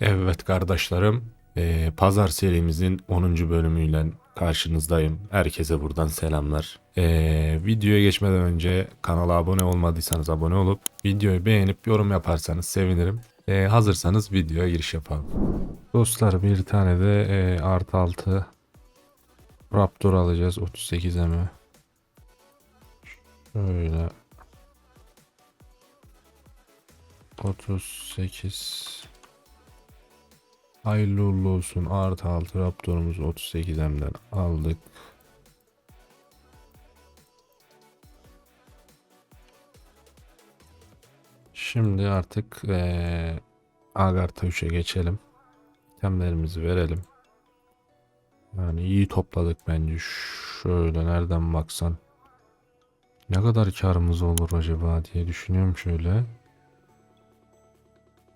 Evet kardeşlerim, eee, Pazar serimizin 10. bölümüyle karşınızdayım. Herkese buradan selamlar. Eee, videoya geçmeden önce kanala abone olmadıysanız abone olup videoyu beğenip yorum yaparsanız sevinirim. Eee, hazırsanız videoya giriş yapalım. Dostlar bir tane de eee, artı 6 Raptor alacağız 38 mi? Şöyle 38 Hayırlı uğurlu olsun. Artı 6 Raptor'umuzu 38M'den aldık. Şimdi artık eee Agartha 3'e geçelim. Temlerimizi verelim. Yani iyi topladık bence. Şöyle nereden baksan. Ne kadar karımız olur acaba diye düşünüyorum şöyle.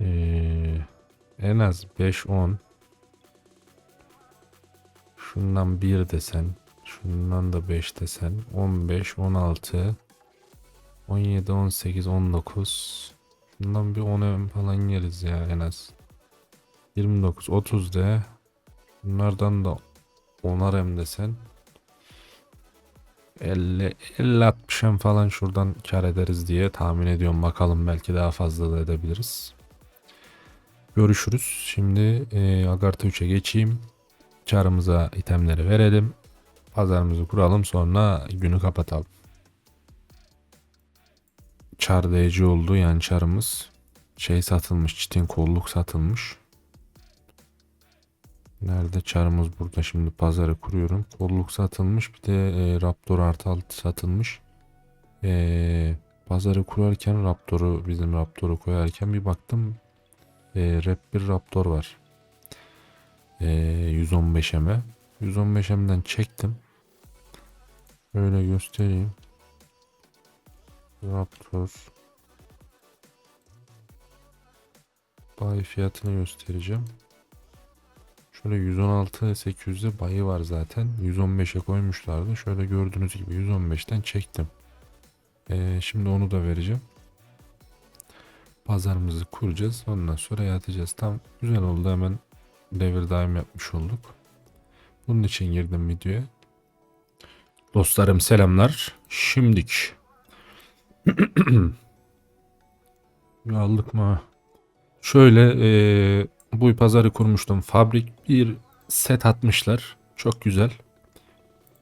Eee en az 5-10. Şundan 1 desen. Şundan da 5 desen. 15, 16. 17, 18, 19. Şundan bir 10 falan yeriz ya en az. 29, 30 de. Bunlardan da 10'ar hem desen. 50, 50 60 falan şuradan kar ederiz diye tahmin ediyorum. Bakalım belki daha fazla da edebiliriz. Görüşürüz. Şimdi e, Agartha 3'e geçeyim. Çarımıza itemleri verelim. Pazarımızı kuralım sonra günü kapatalım. Çar DC oldu yani çarımız. Şey satılmış çitin kolluk satılmış. Nerede çarımız burada şimdi pazarı kuruyorum. Kolluk satılmış bir de e, Raptor artı altı satılmış. E, pazarı kurarken Raptor'u bizim Raptor'u koyarken bir baktım e, Rap bir Raptor var. E, 115M'e. 115M'den çektim. Böyle göstereyim. Raptor. Bay fiyatını göstereceğim. Şöyle 116 800'de bayı var zaten. 115'e koymuşlardı. Şöyle gördüğünüz gibi 115'ten çektim. E, şimdi onu da vereceğim pazarımızı kuracağız. Ondan sonra yatacağız. Tam güzel oldu. Hemen devir daim yapmış olduk. Bunun için girdim videoya. Dostlarım selamlar. Şimdik. Aldık mı? Şöyle e, bu pazarı kurmuştum. Fabrik bir set atmışlar. Çok güzel.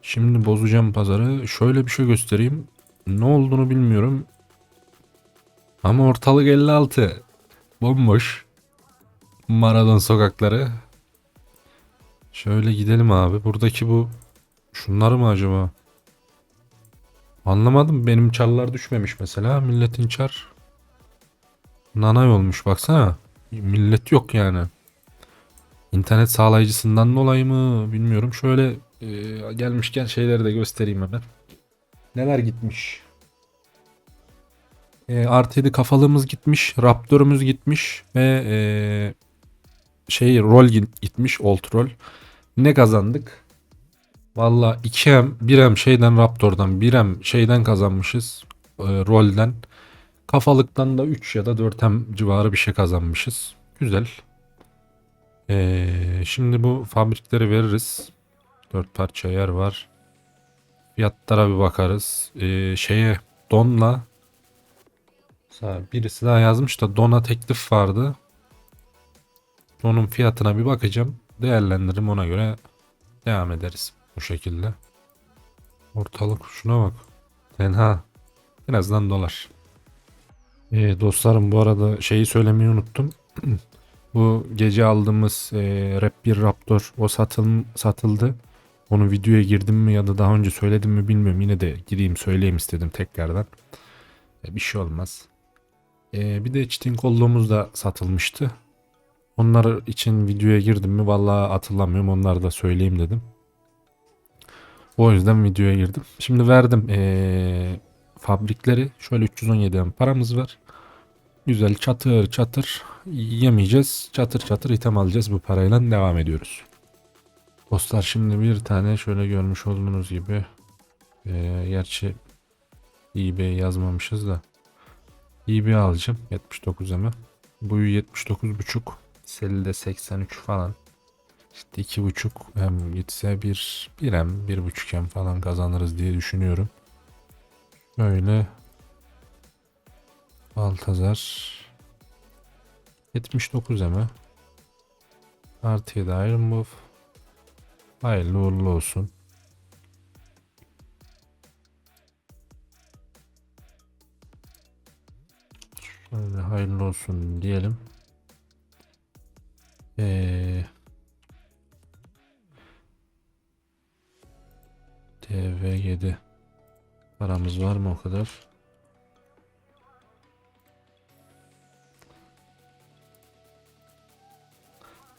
Şimdi bozacağım pazarı. Şöyle bir şey göstereyim. Ne olduğunu bilmiyorum. Ama ortalık 56. Bomboş. Maradon sokakları. Şöyle gidelim abi. Buradaki bu şunları mı acaba? Anlamadım. Benim çarlar düşmemiş mesela. Milletin çar nanay olmuş baksana. Millet yok yani. İnternet sağlayıcısından dolayı mı bilmiyorum. Şöyle e, gelmişken şeyleri de göstereyim hemen. Neler gitmiş. E, artı 7 kafalığımız gitmiş. Raptor'umuz gitmiş. Ve e, şey rol gitmiş. Old rol. Ne kazandık? Valla 2M 1M şeyden Raptor'dan 1M şeyden kazanmışız. E, rolden. Kafalıktan da 3 ya da 4M civarı bir şey kazanmışız. Güzel. E, şimdi bu fabrikleri veririz. 4 parça yer var. Fiyatlara bir bakarız. E, şeye donla Birisi daha yazmış da dona teklif vardı. Donun fiyatına bir bakacağım. Değerlendiririm ona göre devam ederiz bu şekilde. Ortalık şuna bak. Tenha. En azından dolar. Ee, dostlarım bu arada şeyi söylemeyi unuttum. bu gece aldığımız e, Rap 1 Raptor o satıl, satıldı. Onu videoya girdim mi ya da daha önce söyledim mi bilmiyorum. Yine de gireyim söyleyeyim istedim tekrardan. E, bir şey olmaz. Ee, bir de çitin kolluğumuz da satılmıştı. Onlar için videoya girdim mi vallahi hatırlamıyorum. Onları da söyleyeyim dedim. O yüzden videoya girdim. Şimdi verdim ee, fabrikleri. Şöyle 317 paramız var. Güzel çatır çatır yemeyeceğiz. Çatır çatır item alacağız. Bu parayla devam ediyoruz. Dostlar şimdi bir tane şöyle görmüş olduğunuz gibi ee, gerçi eBay yazmamışız da eBay alacağım 79 m. Boyu 79.5. Selide 83 falan. İşte iki buçuk hem gitse bir bir hem bir buçuk hem falan kazanırız diye düşünüyorum. Böyle Baltazar 79 eme Artı 7 Iron Buff Hayırlı uğurlu olsun. Hayırlı olsun diyelim. Ee, TV7 paramız var mı o kadar?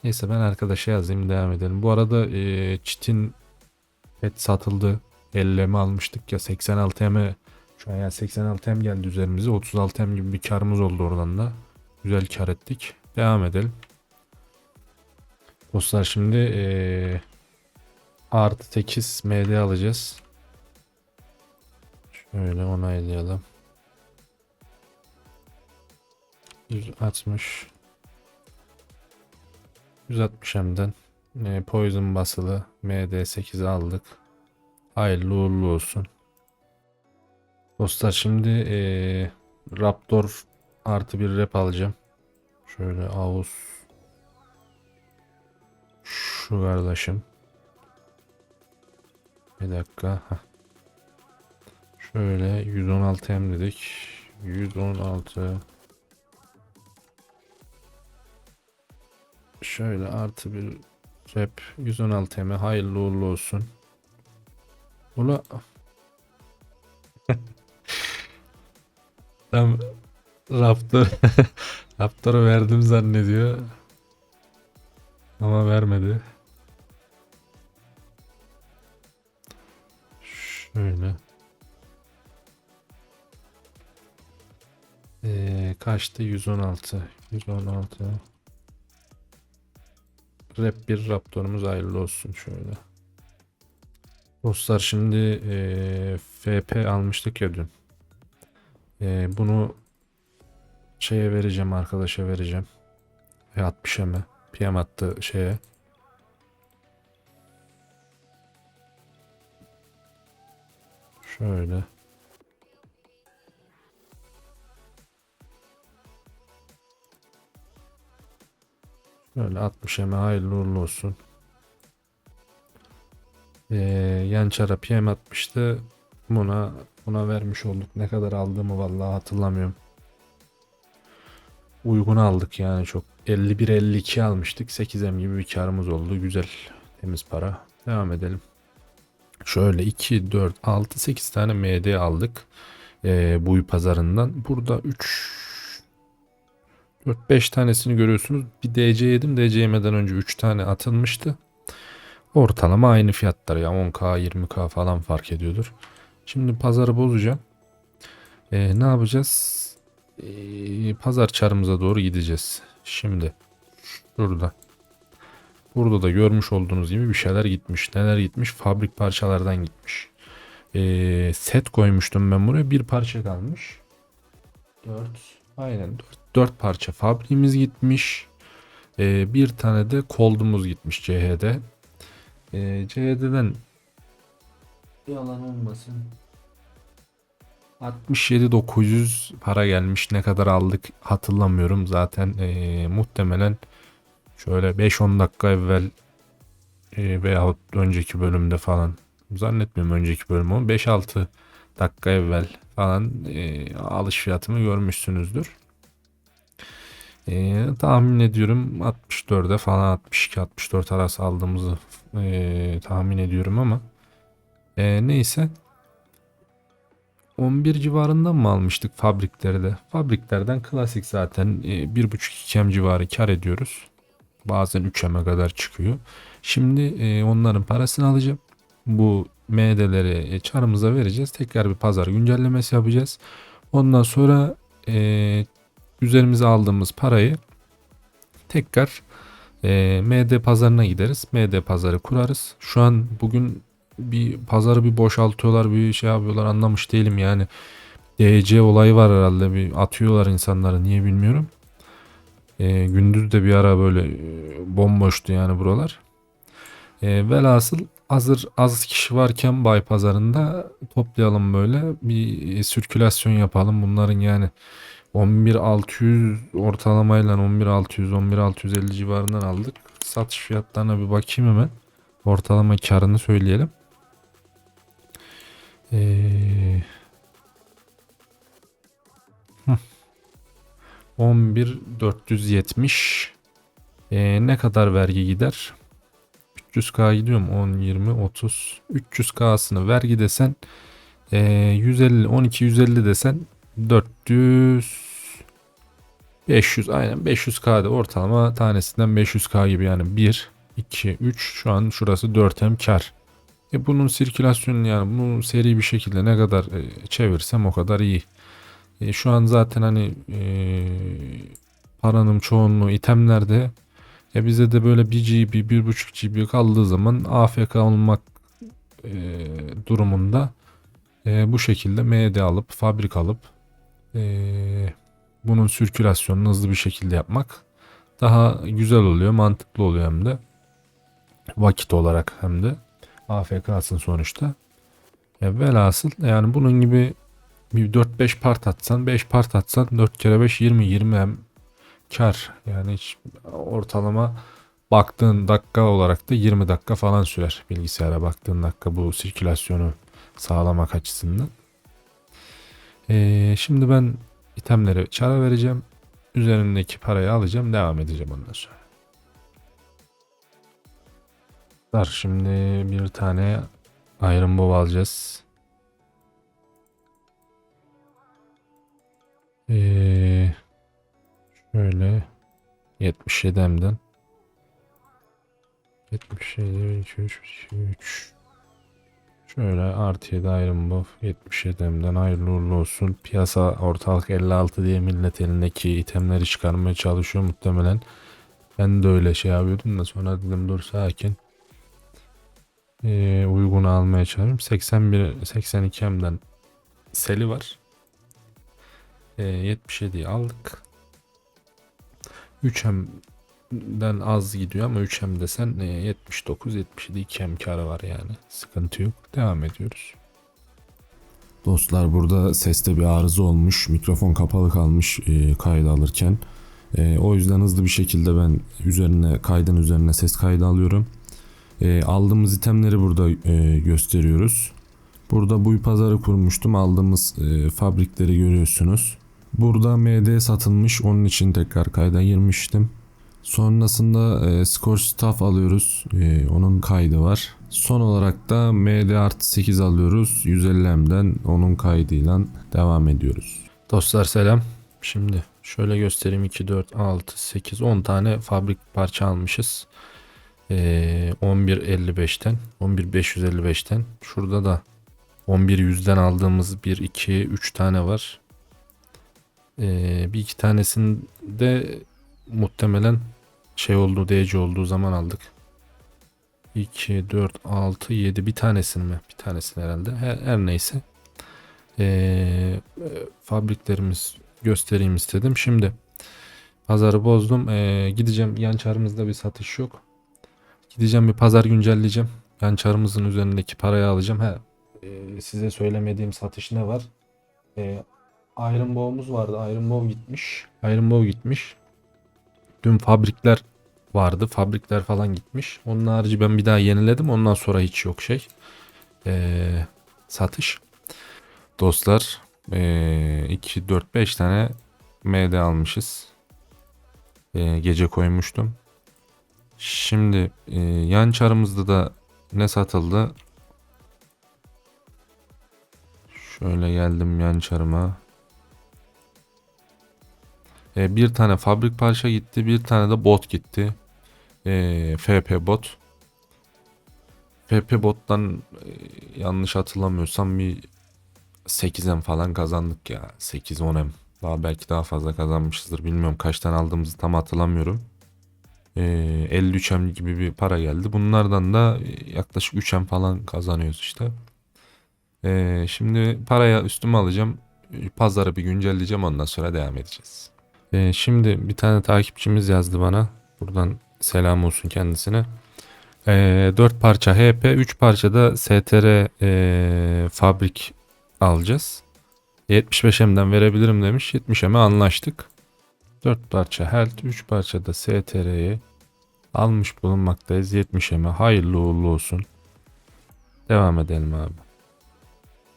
Neyse ben arkadaşa yazayım devam edelim. Bu arada e, çitin pet satıldı. 50 mi almıştık ya 86 m şu an yani 86 m geldi üzerimize 36 m gibi bir karımız oldu oradan da. Güzel kar ettik. Devam edelim. Dostlar şimdi e, artı 8 MD alacağız. Şöyle onaylayalım. 160 160 M'den e, Poison basılı MD8'i aldık. Hayırlı uğurlu olsun. Dostlar şimdi e, Raptor artı bir rep alacağım. Şöyle Ağuz şu kardeşim. Bir dakika. Heh. Şöyle 116 M dedik. 116 Şöyle artı bir rep 116 M hayırlı uğurlu olsun. Ula Tam Raptor Raptor'u verdim zannediyor. Ama vermedi. Şöyle. Ee, kaçtı? 116. 116. Rap bir Raptor'umuz hayırlı olsun şöyle. Dostlar şimdi ee, FP almıştık ya dün. Ee, bunu şeye vereceğim arkadaşa vereceğim. Ve 60'a mı? PM attı şeye. Şöyle. Şöyle 60 eme hayırlı uğurlu olsun. Ee, Yançara PM atmıştı. Buna buna vermiş olduk. Ne kadar aldığımı vallahi hatırlamıyorum. Uygun aldık yani çok. 51-52 almıştık. 8M gibi bir karımız oldu. Güzel. Temiz para. Devam edelim. Şöyle 2, 4, 6, 8 tane MD aldık. Ee, buy pazarından. Burada 3 4-5 tanesini görüyorsunuz. Bir DC yedim. DC yemeden önce 3 tane atılmıştı. Ortalama aynı fiyatlar ya 10k 20k falan fark ediyordur. Şimdi pazarı bozacağım. Ee, ne yapacağız? Ee, pazar çarımıza doğru gideceğiz. Şimdi şurada. Burada da görmüş olduğunuz gibi bir şeyler gitmiş. Neler gitmiş? Fabrik parçalardan gitmiş. Ee, set koymuştum ben buraya. Bir parça kalmış. 4. Aynen 4. 4 parça fabriğimiz gitmiş. Ee, bir tane de koldumuz gitmiş CH'de. Ee, CH'den yalan olmasın. 67.900 para gelmiş. Ne kadar aldık hatırlamıyorum. Zaten ee, muhtemelen şöyle 5-10 dakika evvel e, veyahut önceki bölümde falan zannetmiyorum önceki bölüm ama 5-6 dakika evvel falan e, alış fiyatımı görmüşsünüzdür. E, tahmin ediyorum 64'e falan 62-64 arası aldığımızı e, tahmin ediyorum ama e, neyse 11 civarından mı almıştık fabrikleri de? Fabriklerden klasik zaten e, 1.5-2 em civarı kar ediyoruz. Bazen 3 eme kadar çıkıyor. Şimdi e, onların parasını alacağım. Bu MD'leri e, çarımıza vereceğiz. Tekrar bir pazar güncellemesi yapacağız. Ondan sonra e, üzerimize aldığımız parayı tekrar e, MD pazarına gideriz. MD pazarı kurarız. Şu an bugün bir pazarı bir boşaltıyorlar bir şey yapıyorlar anlamış değilim yani. DC olayı var herhalde bir atıyorlar insanları niye bilmiyorum. E, gündüz de bir ara böyle e, bomboştu yani buralar. E, velhasıl hazır az kişi varken bay pazarında toplayalım böyle bir e, sirkülasyon yapalım. Bunların yani 11600 ortalamayla 11600 11650 civarından aldık. Satış fiyatlarına bir bakayım hemen. Ortalama karını söyleyelim. Ee, hıh. 11470 ee, ne kadar vergi gider? 300k gidiyor mu? 10, 20, 30. 300k'sını vergi desen ee, 150, 12, 150 desen 400 500 aynen 500k'da ortalama tanesinden 500k gibi yani 1 2 3 şu an şurası 4 hem kar. E bunun sirkülasyonu yani bunu seri bir şekilde ne kadar e, çevirsem o kadar iyi. E, şu an zaten hani e, paranın çoğunluğu itemlerde e bize de böyle 1 GB 1.5 GB kaldığı zaman AFK olmak e, durumunda e, bu şekilde MD alıp fabrik alıp e, bunun sirkülasyonunu hızlı bir şekilde yapmak daha güzel oluyor, mantıklı oluyor hem de. Vakit olarak hem de. AFK'sın sonuçta. E, velhasıl yani bunun gibi bir 4-5 part atsan, 5 part atsan 4 kere 5 20 20 hem kar. Yani hiç ortalama baktığın dakika olarak da 20 dakika falan sürer bilgisayara baktığın dakika bu sirkülasyonu sağlamak açısından. E, şimdi ben itemlere çara vereceğim. Üzerindeki parayı alacağım. Devam edeceğim ondan sonra. Var şimdi bir tane Iron Bow alacağız. Ee, şöyle 77 M'den 77 2 3 2 3 Şöyle artı 7 Iron Buff 77 M'den hayırlı uğurlu olsun. Piyasa ortalık 56 diye millet elindeki itemleri çıkarmaya çalışıyor muhtemelen. Ben de öyle şey yapıyordum da sonra dedim dur sakin. Ee, uygun almaya çalışıyorum. 81 82 M'den seli var. Ee, 77'yi aldık. 3 M'den az gidiyor ama 3 M desen e, 79 77 2 M karı var yani. Sıkıntı yok. Devam ediyoruz. Dostlar burada seste bir arıza olmuş. Mikrofon kapalı kalmış e, kaydı alırken. E, o yüzden hızlı bir şekilde ben üzerine kaydın üzerine ses kaydı alıyorum. E, aldığımız itemleri burada e, gösteriyoruz. Burada bu pazarı kurmuştum. Aldığımız e, fabrikleri görüyorsunuz. Burada MD satılmış. Onun için tekrar kayda girmiştim. Sonrasında e, Scorch Staff alıyoruz. E, onun kaydı var. Son olarak da MD artı 8 alıyoruz. 150M'den onun kaydıyla devam ediyoruz. Dostlar selam. Şimdi şöyle göstereyim 2, 4, 6, 8, 10 tane fabrik parça almışız. Ee, 11.55'ten 11.555'ten şurada da 11.100'den aldığımız 1, 2, 3 tane var. Ee, bir iki tanesinde muhtemelen şey olduğu DC olduğu zaman aldık. 2, 4, 6, 7 bir tanesini mi? Bir tanesini herhalde. Her, her neyse. Ee, fabriklerimiz göstereyim istedim. Şimdi pazarı bozdum. Ee, gideceğim yan çarımızda bir satış yok. Gideceğim bir pazar güncelleyeceğim. Yan çarımızın üzerindeki parayı alacağım. He, e, size söylemediğim satış ne var? E, Iron Bow'umuz vardı. Iron Bow gitmiş. Iron Bow gitmiş. Dün fabrikler vardı. Fabrikler falan gitmiş. Onun harici ben bir daha yeniledim. Ondan sonra hiç yok şey. E, satış. Dostlar 2, 4, 5 tane MD almışız. E, gece koymuştum. Şimdi e, yan çarımızda da ne satıldı? Şöyle geldim yan çarıma. E, bir tane fabrik parça gitti. Bir tane de bot gitti. E, FP bot. FP bottan e, yanlış hatırlamıyorsam bir 8M falan kazandık ya. 8-10M. Daha belki daha fazla kazanmışızdır. Bilmiyorum kaçtan aldığımızı tam hatırlamıyorum. Ee, 53M gibi bir para geldi. Bunlardan da yaklaşık 3M falan kazanıyoruz işte. Ee, şimdi paraya üstüme alacağım. Pazarı bir güncelleyeceğim ondan sonra devam edeceğiz. Ee, şimdi bir tane takipçimiz yazdı bana. Buradan selam olsun kendisine. Ee, 4 parça HP, 3 parça da STR ee, fabrik alacağız. 75M'den verebilirim demiş. 70M'e anlaştık. 4 parça health, 3 parça da STR'yi almış bulunmaktayız. 70M'e hayırlı uğurlu olsun. Devam edelim abi.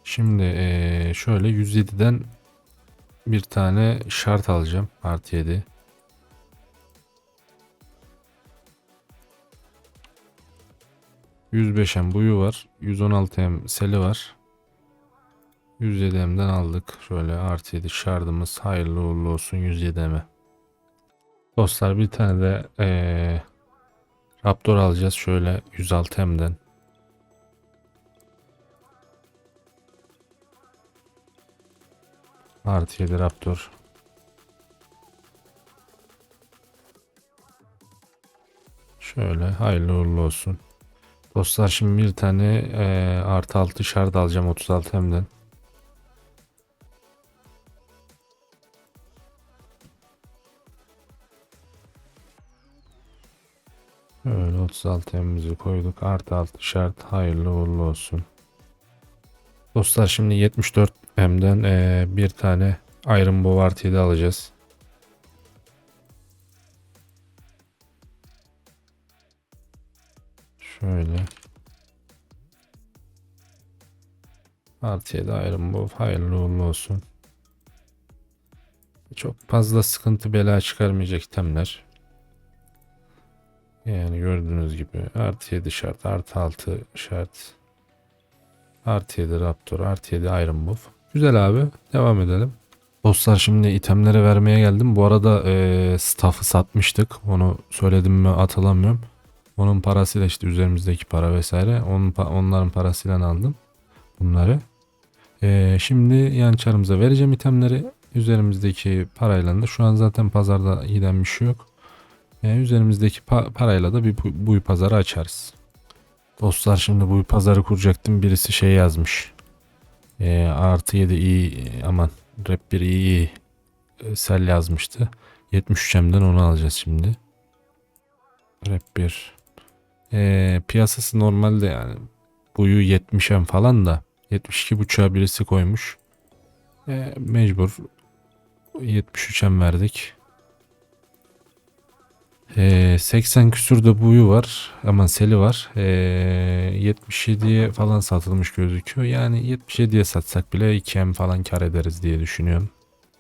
Şimdi ee, şöyle 107'den bir tane şart alacağım. Artı 7. %105M buyu var. 116M seli var. 107M'den aldık. Şöyle artı 7 şardımız hayırlı uğurlu olsun 107M'e. Dostlar bir tane de ee, Raptor alacağız şöyle 106 hemden. Artı 7 Raptor. Şöyle hayırlı uğurlu olsun. Dostlar şimdi bir tane e, artı 6 şard alacağım 36 hemden. 36M'imizi koyduk. Artı alt şart hayırlı uğurlu olsun. Dostlar şimdi 74M'den e, bir tane Iron Bovarty'yi de alacağız. Şöyle. Artıya da Iron Bow hayırlı uğurlu olsun. Çok fazla sıkıntı bela çıkarmayacak temler. Yani gördüğünüz gibi artı 7 şart, artı 6 şart. Artı 7 Raptor, artı 7 Iron Buff. Güzel abi. Devam edelim. Dostlar şimdi itemlere vermeye geldim. Bu arada eee staff'ı satmıştık. Onu söyledim mi hatırlamıyorum. Onun parasıyla işte üzerimizdeki para vesaire. Onun, onların parasıyla aldım bunları. Eee, şimdi yan çarımıza vereceğim itemleri. Üzerimizdeki parayla da şu an zaten pazarda giden bir şey yok. Eee, üzerimizdeki pa- parayla da bir bu, buy pazarı açarız. Dostlar şimdi bu pazarı kuracaktım. Birisi şey yazmış. Eee, artı 7 iyi aman rap 1 iyi, e, sel yazmıştı. 73M'den onu alacağız şimdi. Rap 1. Eee, piyasası normalde yani buyu 70'em falan da 72 buçuğa birisi koymuş. Eee, mecbur 73'em verdik. Eee 80 küsür de buyu var. Aman seli var. Eee 77'ye falan satılmış gözüküyor. Yani 77'ye satsak bile 2M falan kar ederiz diye düşünüyorum.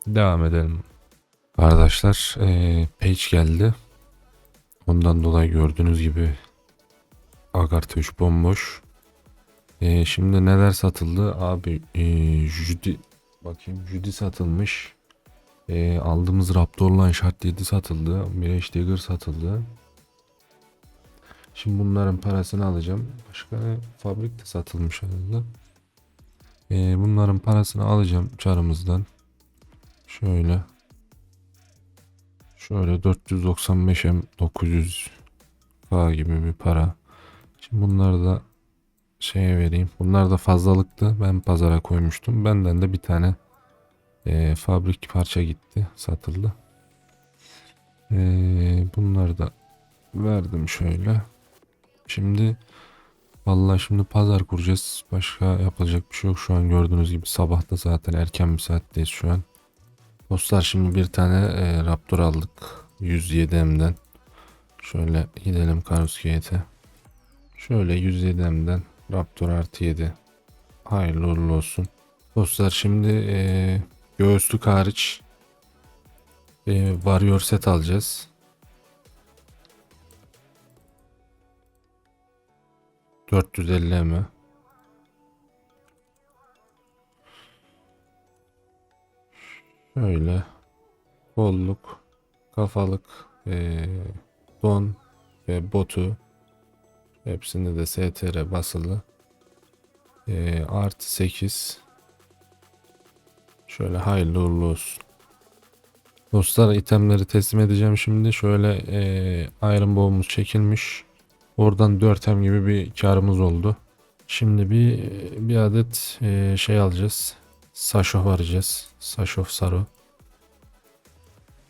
Devam edelim. Arkadaşlar eee page geldi. Ondan dolayı gördüğünüz gibi Agartha 3 bomboş. Eee, şimdi neler satıldı? Abi eee Judy bakayım Judy satılmış. Eee, aldığımız Raptor'la şart 7 satıldı. Mirage Dagger satıldı. Şimdi bunların parasını alacağım. Başka ne? Fabrik de satılmış herhalde. Eee, bunların parasını alacağım çarımızdan. Şöyle. Şöyle 495M 900 K gibi bir para. Şimdi bunları da şeye vereyim. Bunlar da fazlalıktı. Ben pazara koymuştum. Benden de bir tane eee, fabrik parça gitti. Satıldı. Eee, bunları da verdim şöyle. Şimdi vallahi şimdi pazar kuracağız. Başka yapılacak bir şey yok. Şu an gördüğünüz gibi sabahta zaten erken bir saatteyiz şu an. Dostlar şimdi bir tane eee, Raptor aldık. 107M'den. Şöyle gidelim Karus Gate'e. Şöyle 107M'den Raptor artı 7. Hayırlı uğurlu olsun. Dostlar şimdi eee göğüslük hariç eee Warrior set alacağız. 450 mi? Şöyle kolluk, kafalık, eee, don ve botu hepsinde de STR basılı. Eee, artı 8 Şöyle hayırlı uğurlu olsun. Dostlar itemleri teslim edeceğim şimdi. Şöyle eee Iron Bow'umuz çekilmiş. Oradan 4M gibi bir karımız oldu. Şimdi bir bir adet eee, şey alacağız. Sashov arayacağız. Sashov Saru.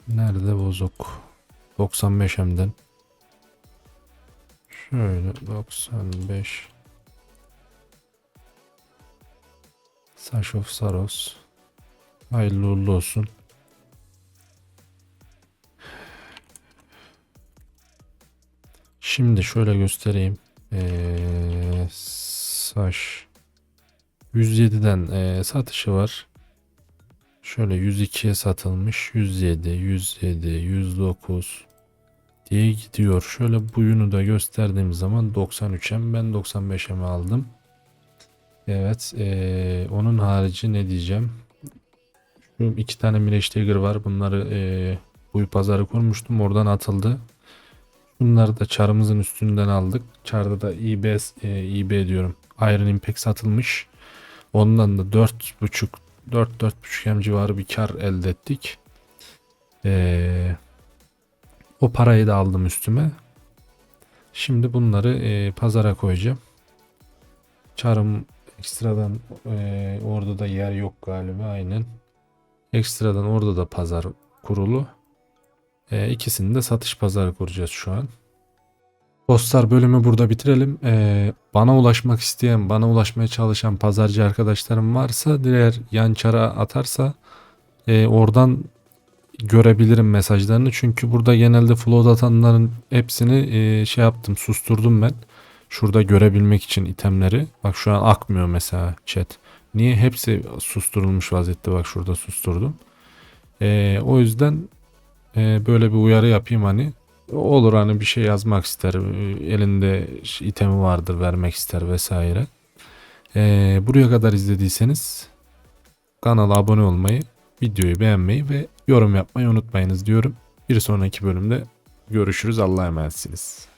Nerede bozuk? 95 hemden. Şöyle 95. Saşov Saros. Hayırlı uğurlu olsun. Şimdi şöyle göstereyim. Ee, Saş 107'den ee, satışı var. Şöyle 102'ye satılmış. 107, 107, 109 diye gidiyor. Şöyle buyunu da gösterdiğim zaman 93'em ben 95'e aldım. Evet. ee, onun harici ne diyeceğim? Şu iki tane Mileş Tiger var. Bunları ee, buy pazarı kurmuştum. Oradan atıldı. Bunları da çarımızın üstünden aldık. Çarda da IB, e, IB diyorum. Iron Impact satılmış. Ondan da 4.5 4-4.5 hem civarı bir kar elde ettik. Ee, o parayı da aldım üstüme. Şimdi bunları e, pazara koyacağım. Çarım ekstradan e, orada da yer yok galiba aynen. Ekstradan orada da pazar kurulu. E, ikisini de satış pazarı kuracağız şu an. Dostlar bölümü burada bitirelim. Ee, bana ulaşmak isteyen, bana ulaşmaya çalışan pazarcı arkadaşlarım varsa diğer yan çara atarsa e, oradan görebilirim mesajlarını. Çünkü burada genelde float atanların hepsini e, şey yaptım, susturdum ben. Şurada görebilmek için itemleri. Bak şu an akmıyor mesela chat. Niye? Hepsi susturulmuş vaziyette. Bak şurada susturdum. E, o yüzden e, böyle bir uyarı yapayım hani. Olur hani bir şey yazmak ister. Elinde itemi vardır vermek ister vesaire. E, buraya kadar izlediyseniz kanala abone olmayı, videoyu beğenmeyi ve yorum yapmayı unutmayınız diyorum. Bir sonraki bölümde görüşürüz. Allah'a emanetsiniz.